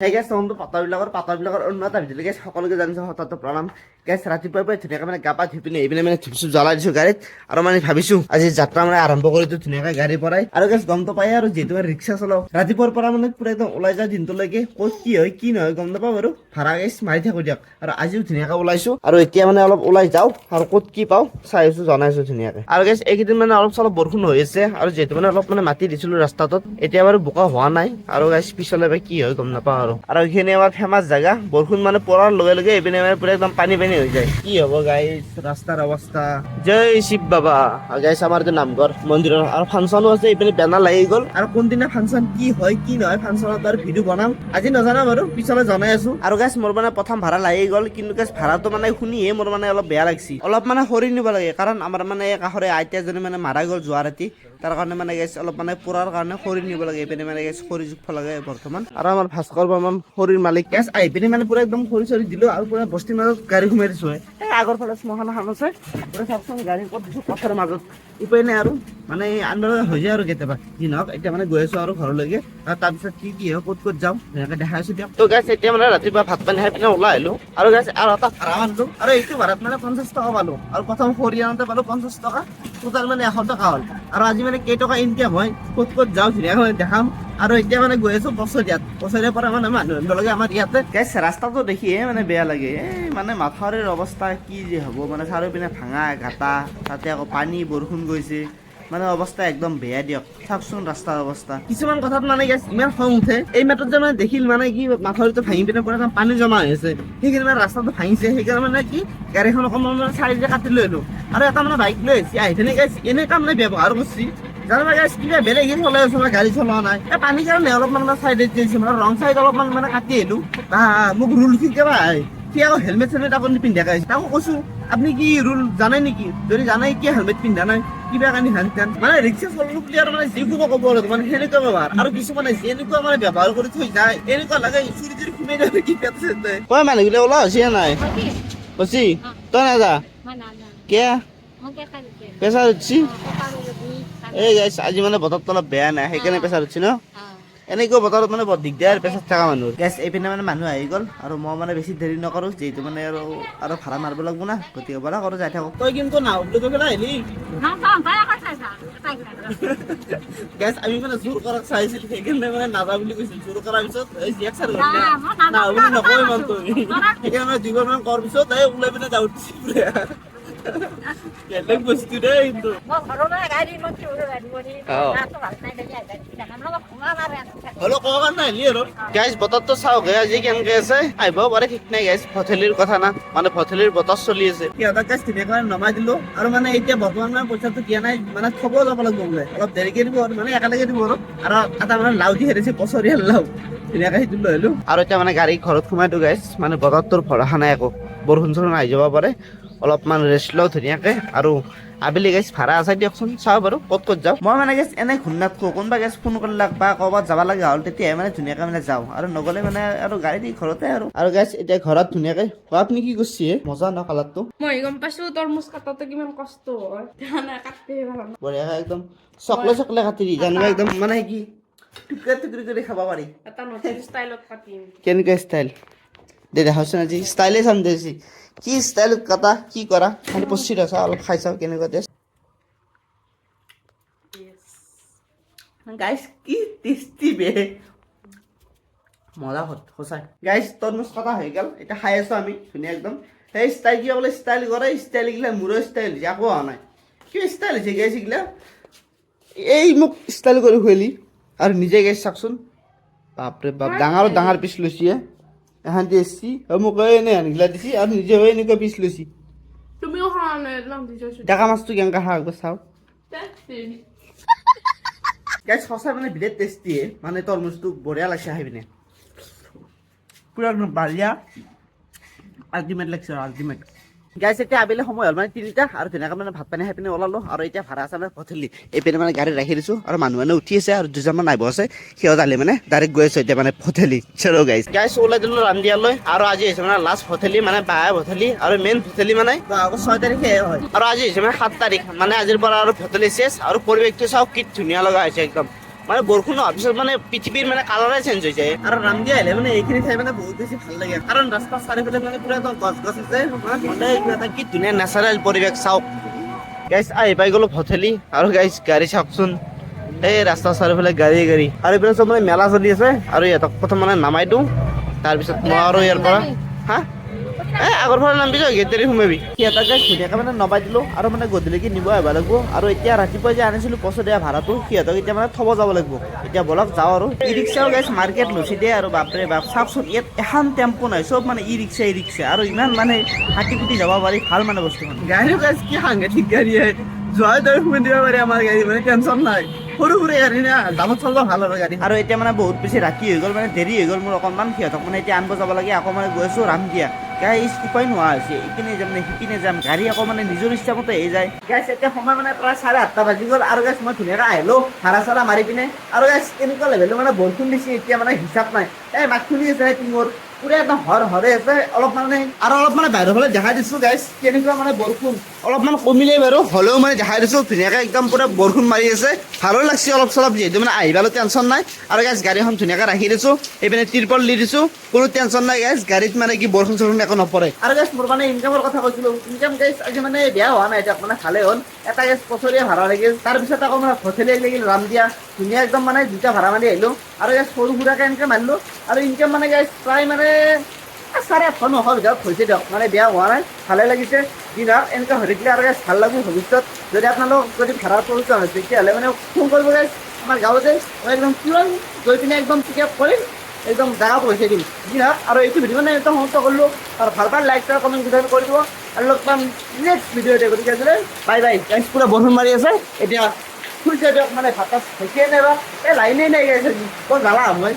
সেই গেছ তহঁতৰ পাতাবিলাকৰ পাতাবিলাকৰ এটা ভিডিঅ' গেছ সকলোকে জানিছোঁ, হঠাৎ প্ৰণাম। গেছ ৰাতিপুৱাৰ পৰা ধুনীয়াকৈ মানে গা পা ধুই পিনে এইপিনে মানে ধূপ চুপ জ্বলাই দিছোঁ গাড়ীত। আৰু মানে ভাবিছোঁ, আজি যাত্ৰা মানে আৰম্ভ কৰি দিওঁ ধুনীয়াকৈ গাড়ীৰ পৰাই। আৰু গেছ গমটো পায় আৰু যিহেতু ৰিক্সা চলাওঁ। ৰাতিপুৱাৰ পৰা মানে পুৰা একদম ওলাই যায় দিনটোলৈকে ক'ত কি হয়, কি নহয় গম নাপাওঁ বাৰু। ভাড়া গেছ মাৰি থাকোঁ দিয়ক। আৰু আজিও ধুনীয়াকৈ ওলাইছোঁ। আৰু এতিয়া মানে অলপ ওলাই যাওঁ, আৰু ক'ত কি পাওঁ, চাই আছোঁ, জনাইছোঁ ধুনীয়াকৈ। আৰু গেছ এইকেইদিন মানে অলপ চলপ বৰষুণ হৈ আছে। আৰু যিহেতু মানে অলপ মানে মাটি দিছিলোঁ ৰাস্তাটোত, এতিয়া বাৰু বোকা হোৱা নাই। আৰু গাইছ পিছলৈ কি হয় গম নাপাওঁ আৰু। আৰু এইখিনি আমাৰ ফেমাছ জেগা বৰষুণ মানে পৰাৰ লগে লগে এইপিনে মানে পুৰা একদম পানী পানী হৈ যায়। কি হ'ব গাইছ ৰাস্তাৰ অৱস্থা জয় শিৱ বাবা। গাইছ আমাৰ এইটো নামঘৰ মন্দিৰৰ আৰু ফাংচনো আছে এইপিনে বেনাৰ লাগি গ'ল। আৰু কোনদিনা ফাংচন কি হয় কি নহয় ফাংচনত আৰু ভিডিঅ' বনাম আজি নাজানো বাৰু পিছলৈ জনাই আছো। আৰু গাইছ মোৰ মানে প্ৰথম ভাড়া লাগি গ'ল কিন্তু গাইছ ভাড়াটো মানে শুনিহে মোৰ মানে অলপ বেয়া লাগিছে। অলপ মানে সৰি নিব লাগে কাৰণ আমাৰ মানে কাষৰে আইতাজনী মানে মাৰা গ'ল যোৱা ৰাতি তাৰ কাৰণে মানে গেছ অলপ মানে পুৰাৰ কাৰণে খৰি নিব লাগে এইপিনে মানে গেছ খৰি জুখিব লাগে বৰ্তমান। আৰু আমাৰ ভাস্কৰ বৰ্মন খৰিৰ মালিক। গেছ আহি পিনে মানে পুৰা একদম খৰি চৰি দিলো আৰু পুৰা বস্তিৰ মাজত গাড়ী সোমাই দিছো এই আগৰ ফালে এখন আছে। পুৰা চাওকচোন গাড়ী ক'ত দিছো পথাৰৰ মাজত। উপায় নাই আৰু মানে লগা হৈ যায় আৰু কেতিয়াবা। যি নহওক এতিয়া মানে গৈ আছো আৰু ঘৰলৈকে। আৰু তাৰপিছত কি কি হয় ক'ত ক'ত যাওঁ ধুনীয়াকৈ দেখাই আছো দিয়ক। তো গাছ এতিয়া মানে ৰাতিপুৱা ভাত পানী খাই পিনে ওলাই আহিলো। আৰু গাছ আৰু এটা ভাড়া মাৰিলো আৰু এইটো ভাড়াত মানে পঞ্চাছ টকা পালো। আৰু প্ৰথম খৰি আনোতে পালো পঞ্চাছ টকা। টোটেল মানে এশ টকা হ'ল। আৰু আজি মানে কেইটকা ইনকাম হয় ক'ত ক'ত যাওঁ ধুনীয়াকৈ মানে দেখাম। আৰু এতিয়া মানে গৈ আছো বছৰীয়াত বছৰীয়াৰ পৰা মানে মানুহ আনিব লাগে আমাৰ ইয়াতে। গেছ ৰাস্তাটো দেখিয়ে মানে বেয়া লাগে। এই মানে মাথাউৰিৰ অৱস্থা কি যে হ'ব? মানে চাৰিওপিনে ভাঙা গাটা তাতে আকৌ পানী বৰষুণ গৈছে। মানে অৱস্থা একদম বেয়া দিয়ক। চাওকচোন ৰাস্তাৰ অৱস্থা। কিছুমান কথাত মানে গেছ ইমান খং উঠে। এই মাত্ৰত যে মানে দেখিল মানে কি মাথাউৰিটো ভাঙি পিনে পুৰা পানী জমা হৈ আছে। সেইখিনি মানে ৰাস্তাটো ভাঙিছে। সেইকাৰণে মানে কি গাড়ীখন অকণমান মানে চাইডে কাটি লৈ আহিলো আৰু এটা মানে বাইক লৈ আহিছে। আহি পিনে গেছ এনেকুৱা মানে ব্যৱহাৰ কৰিছে। জানো গাইছ কিবা বেলেগ চলাই আছো মই গাড়ী চলোৱা নাই। এই পানীৰ কাৰণে অলপমান মানে চাইডে দিছে মানে ৰং চাইড অলপমান মানে কাটি আহিলো আহ, মোক ৰুল শিকাবা সি আকৌ হেলমেট চেলমেট আকৌ নিপিন্ধাকে আহিছে তাকো কৈছো আপুনি কি ৰুল জানে নেকি? যদি জানে কিয় হেলমেট পিন্ধা নাই? কিবা কাৰণে হেন তেন মানে ৰিক্সা চলালো বুলি আৰু মানে যিকোনো ক'ব লাগে মানে সেনেকুৱা ব্যৱহাৰ আৰু কিছুমানে যেনেকুৱা মানে ব্যৱহাৰ কৰি থৈ যায় এনেকুৱা লাগে চুৰি চুৰি সোমাই যায় কি পেট চেট। কয় মানুহগুলো ওলা হৈছে নাই? হৈছে তই নাযা? mana ada? কিয়. প্ৰেছাৰ উঠছি এই গাইছ আজি মানে বতৰটো অলপ বেয়া নাই সেইকাৰণে প্ৰেছাৰ উঠছি ন এনেকুৱা বতৰত মানে বৰ দিগদাৰ পেছাত থকা মানুহ। গেছ এইপিনে মানে মানুহ আহি গ'ল আৰু মই মানে বেছি দেৰি নকৰোঁ যিহেতু মানে আৰু আৰু ভাড়া মাৰিব লাগিব না গতিকে বৰা কৰোঁ যাই থাকোঁ তই কিন্তু নাও বুলি কৈ পেলাই আহিলি. গেছ আমি মানে জোৰ কৰাক চাইছিলোঁ সেইকাৰণে মানে নাযাওঁ বুলি কৈছিল। জোৰ কৰাৰ পিছত এই জিয়াক চাৰ নাও বুলি নকওঁ ইমান তই সেইকাৰণে মানে দুইবাৰ মান কৰাৰ পিছত এই ওলাই পিনে যাওঁ ক'ব কাৰণে আহিলি আৰু গাইজ বতৰটো চাওক আজি কেনেকে আছে আহিব পাৰে ঠিক নাই গাইজ ভঠেলিৰ কথা না। মানে ভঠেলিৰ বতৰ চলি আছে। সিহঁতক গাইজ ধুনীয়াকৈ নমাই দিলো। আৰু মানে এতিয়া বৰ্তমান মানে পইচাটো দিয়া নাই মানে থব যাব লাগিব বোলে। অলপ দেৰিকে দিব আৰু মানে একেলগে দিব আৰু। আৰু এটা মানে লাও দি হেৰিছে বছৰীয়া লাও। ধুনীয়াকৈ সেইটো লৈ আহিলো আৰু এতিয়া মানে গাড়ী ঘৰত সোমাই দিওঁ গাইজ মানে বতৰটোৰ ভৰসা নাই একো। বৰষুণ চৰষুণ আহি যাব পাৰে। অলপমান ৰেষ্ট লওঁ ধুনীয়াকৈ। আৰু আবেলি গেছ ভাড়া আছে দিয়কচোন। চাওঁ বাৰু ক'ত ক'ত যাওঁ। মই মানে গেছ এনে ঘূৰ্ণাত খো কোনোবা গেছ ফোন কৰিলাক বা ক'ৰবাত যাব লগা হ'ল তেতিয়াহে মানে ধুনীয়াকৈ মানে যাওঁ। আৰু নগ'লে মানে আৰু গাড়ী দি ঘৰতে আৰু। আৰু গেছ এতিয়া ঘৰত ধুনীয়াকৈ আপুনি কি কৰিছে মজা ন কালাৰটো? মই গম পাইছো তৰমুজ কাটোতে কিমান কষ্ট হয়। বঢ়িয়াকৈ একদম চকলে চকলে কাটি দি জানিবা একদম মানে কি টুকৰা টুকৰি কৰি খাব পাৰি। এটা নতুন ষ্টাইলত কাটিম। কেনেকুৱা ষ্টাইল দে দেখাচোন আজি ষ্টাইলে চাম দে কি ষ্টাইলত কাটা কি কৰা খালি পচি ৰচা অলপ খাই চাওঁ কেনেকুৱা টেষ্ট কি টেষ্টি বে। মজা সঁচাই। গাইছ তৰমুজ কটা হৈ গ'ল এতিয়া খাই আছোঁ আমি, ধুনীয়া একদম। সেই ষ্টাইল কিবা বোলে ষ্টাইল কৰে ষ্টাইল গিলা মোৰো ষ্টাইল হৈছে একো হোৱা নাই। কিবা ষ্টাইল হৈছে গাইছ এইগিলা? এই মোক ষ্টাইল কৰি খুৱালি, আৰু নিজে গাইছ চাওকচোন। বাপৰে বাপ, ডাঙৰ ডাঙৰ পিচ লৈছি। এখান দি এসছি এই এনে আনিগিলা দিছি আৰু নিজে হৈ এনেকুৱা পিচ লৈছি তুমিও ডেকা মাছটো কেনেকৈ খাওঁ একবাৰ চাওঁ গাইছ সঁচাই মানে বিৰাট টেষ্টিয়ে মানে তৰমুজটো বঢ়িয়া লাগছে খাই পিনে পুৰা একদম বালিয়া আল্টিমেট লাগছে আৰু আল্টিমেট গাইছ এতিয়া আবেলি সময় হ'ল মানে তিনিটা আৰু ধুনীয়াকৈ মানে ভাত পানী খাই পিনে ওলালোঁ আৰু এতিয়া ভাড়া আছে মানে পঠিলি এইপিনে মানে গাড়ী ৰাখি দিছোঁ আৰু মানুহ মানে উঠি আছে আৰু দুজনমান আহিব আছে। সিহঁত আহিলে মানে ডাইৰেক্ট গৈ আছোঁ এতিয়া মানে ভঠেলি চলো গাইছ গাইছ ওলাই দিলোঁ ৰান্দিয়ালৈ আৰু আজি হৈছে মানে লাষ্ট ভঠেলি মানে বাহে ভঠেলি আৰু মেইন ভঠেলি মানে। ছয় তাৰিখে হয়। আৰু আজি হৈছে মানে সাত তাৰিখ মানে আজিৰ পৰা আৰু ভঠেলি চেছ আৰু পৰিৱেশটো চাওক কি ধুনীয়া লগা হৈছে একদম। মানে হোৱাৰ পিছত মানে পৃথিৱীৰ মানে কালাৰে চেঞ্জ হৈ যায়। আৰু ৰামদিয়া আহিলে মানে এইখিনি ঠাই মানে বহুত বেছি ভালো লাগে। কাৰণ ৰাস্তাৰ চাৰিওফালে মানে পুৰা একদম গছ গছ আছে। মানে কি ধুনীয়া নেচাৰেল পৰিৱেশ চাওক গাইজ আহি পাই গ'লো ভঠেলি। আৰু গাইজ গাড়ী চাওকচোন এই ৰাস্তাৰ চাৰিওফালে গাড়ী গাড়ী। আৰু এইপিনে চব মানে মেলা চলি আছে। আৰু ইহঁতক প্ৰথম মানে নামাই দিওঁ। তাৰপিছত মই আৰু ইয়াৰ পৰা হা? এ আগৰ ফালে নামিবি তই গেটেৰি সোমাবি। সিহঁতক গাইজ ধুনীয়াকৈ মানে নমাই দিলোঁ আৰু মানে গধূলিকে নিব আহিব লাগিব। আৰু এতিয়া ৰাতিপুৱা যে আনিছিলোঁ পচতীয়া ভাড়াটো সিহঁতক এতিয়া মানে থব যাব লাগিব। এতিয়া বলক যাওঁ আৰু। ই ৰিক্সাও গাইজ মাৰ্কেট লচি দিয়ে আৰু বাপৰে বাপ। চাওকচোন ইয়াত এখন টেম্পো নাই চব মানে ই ৰিক্সা ই ৰিক্সা আৰু ইমান মানে হাতি কুটি যাব পাৰি ভালো মানে বস্তুখন। গাড়ী গাইজ কি সাংঘাতিক গাড়ী আহে যোৱাই তই সোমাই দিব পাৰি আমাৰ গাড়ী মানে টেনশ্যন নাই। সৰু সৰু গাড়ী না দামত চলিব ভালো আৰু গাড়ী। আৰু এতিয়া মানে বহুত বেছি ৰাতি হৈ গ'ল মানে দেৰি হৈ গ'ল মোৰ অকণমান। সিহঁতক মানে এতিয়া আনিব যাব লাগে আকৌ মানে গৈ আছোঁ ৰাম দিয়া। গাইজ উপায় নোহোৱা হৈছে ইপিনে যাম নে সিপিনে যাম। গাড়ী আকৌ মানে নিজৰ ইচ্ছামতে আহি যায়। গাইজ এতিয়া সময় মানে প্ৰায় চাৰে আঠটা বাজি গ'ল। আৰু গাইজ মই ধুনীয়াকৈ আহিলোঁ ভাড়া চাৰা মাৰি পিনে। আৰু গাইজ কেনেকুৱা লেভেলৰ মানে বৰষুণ দিছে, এতিয়া মানে হিচাপ নাই। এই মাত শুনি আছে টিঙৰ পুৰা একদম হৰ হৰে আছে। অলপ মানে আৰু অলপ মানে বাহিৰৰ ফালে দেখাই দিছোঁ গাইজ কেনেকুৱা মানে বৰষুণ। অলপমান কমিলে বাৰু, হ'লেও মানে দেখাই দিছোঁ, ধুনীয়াকৈ একদম পুৰা বৰষুণ মাৰি আছে। ভালো লাগছে অলপ চলপ, যিহেতু মানে আহিবলৈ টেনশ্যন নাই। আৰু গাইজ গাড়ীখন ধুনীয়াকৈ ৰাখি দিছোঁ এইপিনে তিৰপল দি দিছোঁ, কোনো টেনশ্যন নাই গাইজ গাড়ীত মানে কি বৰষুণ চৰষুণ একো নপৰে। আৰু গাইজ মোৰ মানে ইনকামৰ কথা কৈছিলোঁ ইনকাম গাইজ আজি মানে বেয়া হোৱা নাই, এতিয়া মানে ভালে হ'ল। এটা গাইজ পচৰীয়া ভাড়া লাগিল, তাৰপিছত আকৌ মানে হোটেলে লাগিল ৰাম দিয়া ধুনীয়া একদম মানে দুটা ভাড়া মাৰি আহিলোঁ। আৰু গাইজ সৰু সুৰাকৈ এনেকৈ মাৰিলোঁ। আৰু ইনকাম মানে গাইজ প্ৰায় মানে চাৰে আঠশ নশ ভিতৰত হৈছে দিয়ক। মানে বেয়া হোৱা নাই, ভালে লাগিছে। যি নহওক এনেকৈ হৈ থাকিলে আৰু ভালো লাগিব ভৱিষ্যত। যদি আপোনালোক যদি ভাড়াৰ প্ৰয়োজন হয় তেতিয়াহ'লে মানে ফোন কৰিব আমাৰ গাঁৱতে। মই একদম কিমান গৈ পিনে একদম পিক আপ কৰিম, একদম জাগা পইচা দিম। যি নহওক, আৰু এইটো ভিডিঅ' মানে একদম সমাপ্ত কৰিলোঁ। আৰু ভালো পালে লাইক কৰা কমেণ্ট ভিডিঅ' কৰি দিব। আৰু লগ পাম নেক্সট ভিডিঅ'তে গতিকে বাই বাই পুৰা বৰষুণ মাৰি আছে। এতিয়া ফুলছে দিয়ক মানে ভাত হৈছে নাই বা এই লাইনেই নাই গাইছে বৰ জ্বালা মই